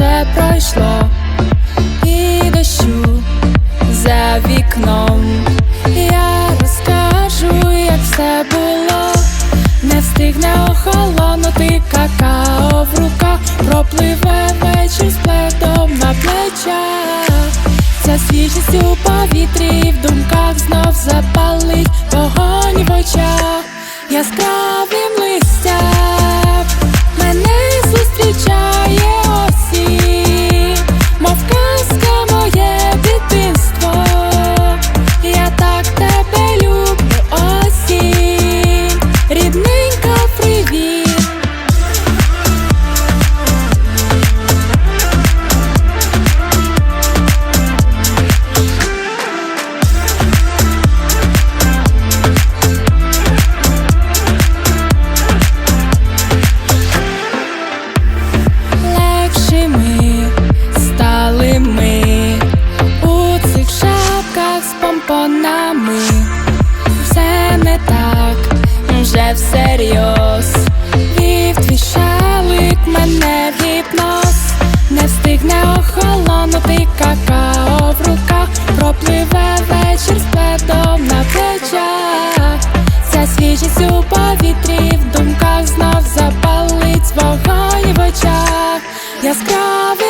вже пройшло, і дощу за вікном. Я розкажу, як все було, не встигне охолонути какао в руках, пропливе вечір з пледом на плечах. Ця свіжість у повітрі в думках всерйоз. Вів твій шалик мене в гіпноз. Не встигне охолонути какао в руках. Пропливе вечір з пледом на плечах. Ця свіжість у повітрі в думках знов запалить вогонь в очах. Яскраво